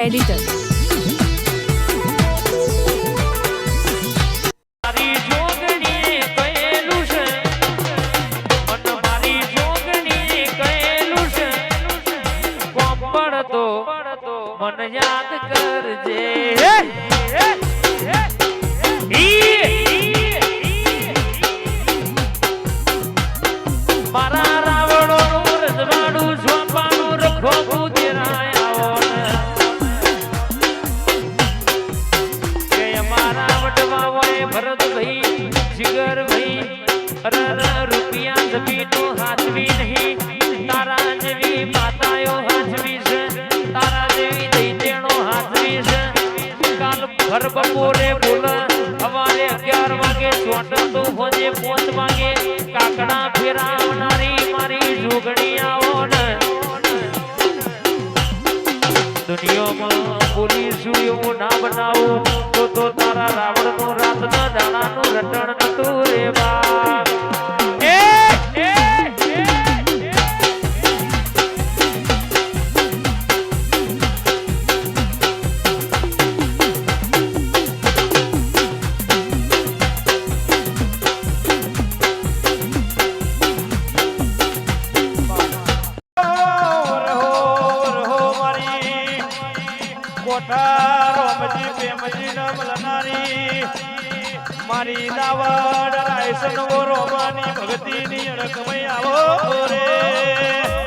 Editor. પડતો મને યાદ કરજે. વાગે કાકડા ફેરાવનારી મારી જોગણી આવો ને. દુનિયામાં બોલીશું એવું ના બનાવું. તો તો તારા રાવણનું રાતના દાણાનું રટણ નતું રે બા મારી દાવડ રાયસન વો રોમાની ભગતીની અડકમય આવો રે.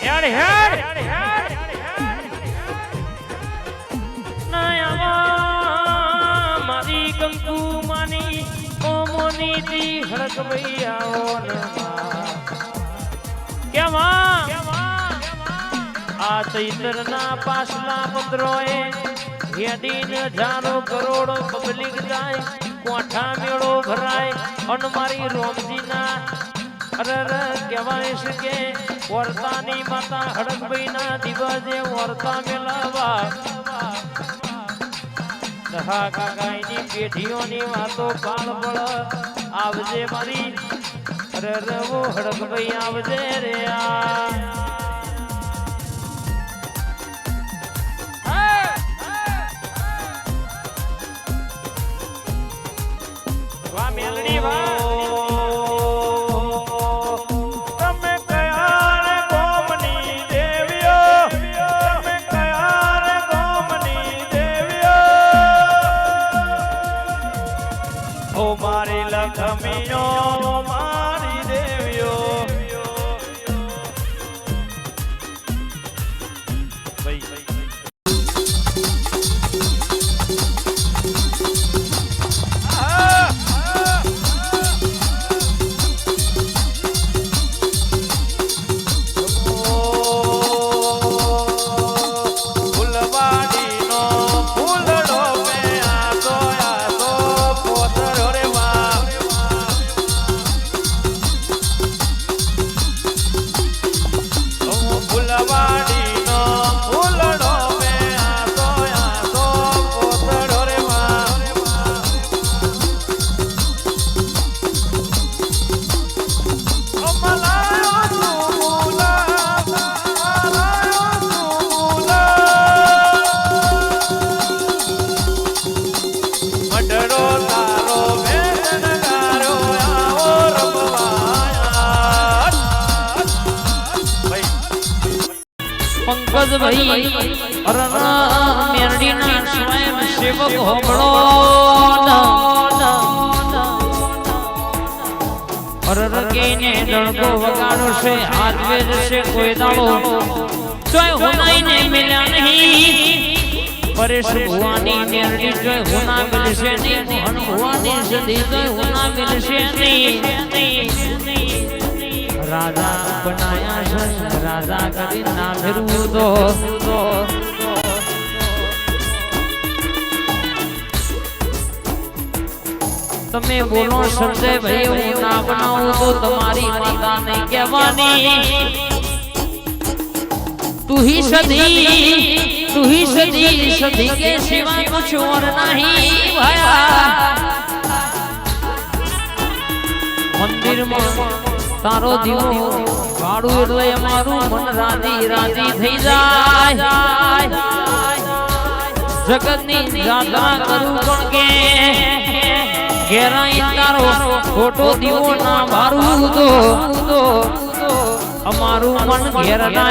હેડ, હેડ. મારી કંકુમાની ઓમોનીથી હડકભાઈ આવો ને માં. કેમાં? આ ચૈતરના પાછલા પત્રોએ હેડીને હજારો કરોડો પબ્લિક જાય કોઠા મેળો ભરાય અન મારી રોમજીના અરર કહેવાય છે કે વર્તાની માતા હડકભાઈના દિવસે વર્તા મેળવવા. દહા કાકાઈની પેઢીઓની વાતો પાળ પડ આવજે મારી. રે વો હડકભાઈ આવજે રે આ. ভাই પંકજભાઈ અરર મેરડીના સ્વયં સેવક હોબળો અરર કેને વગાડો છે હાથ વેદ કોઈ દાડો. જોય હોનાઈને મિલ્યા નહીં. પરેશ ભુવાની મેરડી જોય હોના મિલશે નહીં. મોહન ભુવાની સદી જોય હોના મિલશે નહીં. રાજા બનાયા છે રાજા કરી ના ફેરવું તો તમે બોલો સંજય ભાઈ હું ના બનાવું તો તમારી માતા નહીં કહેવાની તું ही सदी तू ही सदी सदी के सिवा कुछ और नहीं भया મંદિરમાં તારો દીવો. વાળું એટલે અમારું મન રાજી રાજી થઈ જાય. જગતની જાત્રા કરું પણ કે ઘેરાઈ તારો ખોટો દીવો ના મારું તો. અમારું મન ઘેર ના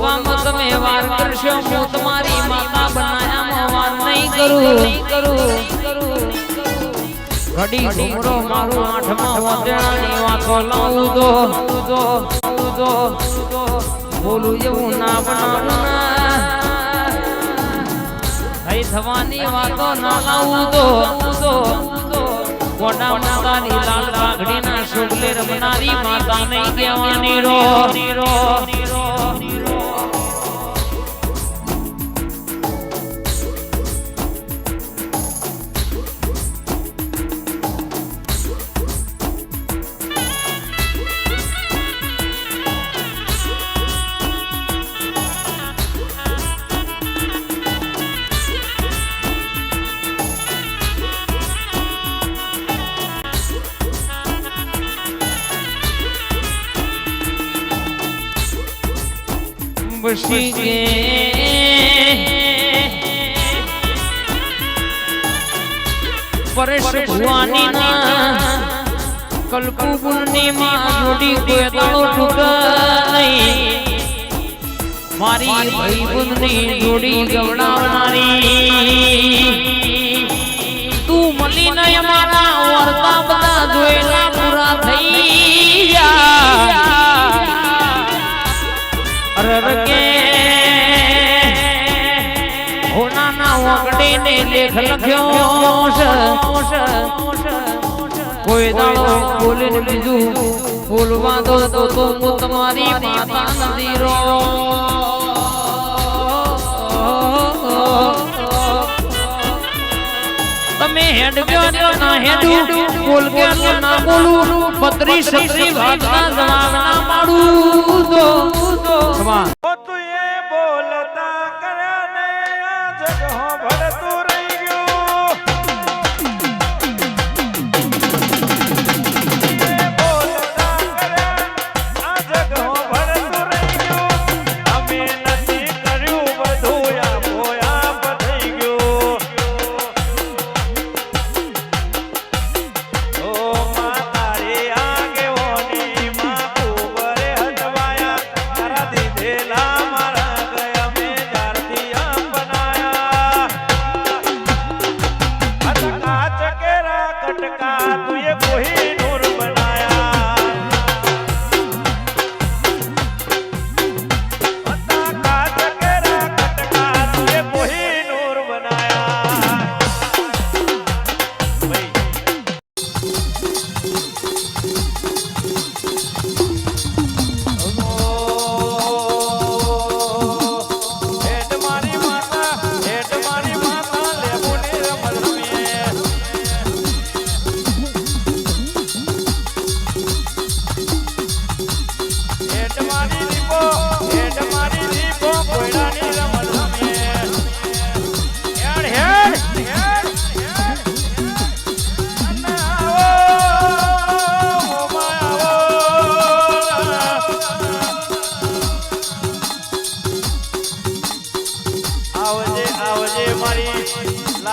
બોલવામાં તમે વાર કરશો, હું તમારી માતા બનાયામાં વાર નહીં કરું. ઘડી ઘૂમરો મારું આઠમાં વાદળાની વાતો લાવું દો બોલું એવું ના બનાવું થઈ થવાની વાતો ના લાવું દો કોડા માતાની લાલ રાખડીના શુભલે રમનારી માતા નહીં કહેવાની રો રો. બસી ગે પરેશ ભુવાની ના કલ્પુ પૂર્ણિમા જોડી કોઈ દાડો તૂટ નહીં મારી ભાઈ બુંદની જોડી ગવડાવનારી તું મળી નહીં અમારા વર્તા બધા જોયેલા પૂરા થઈ ગયા અરર હોનાના લેખ લખ્યો કોઈ દાડો બોલીને બીજું બોલવા દો તો તો હું તમારી માતા નથી રો. તમે હેડ ગયો ને હેડું બોલ કે ના બોલું. પત્રી સત્રી ભાગના જવાબ ના પાડું તો. તો તું એ બોલતા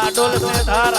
ડોલ ને ધાર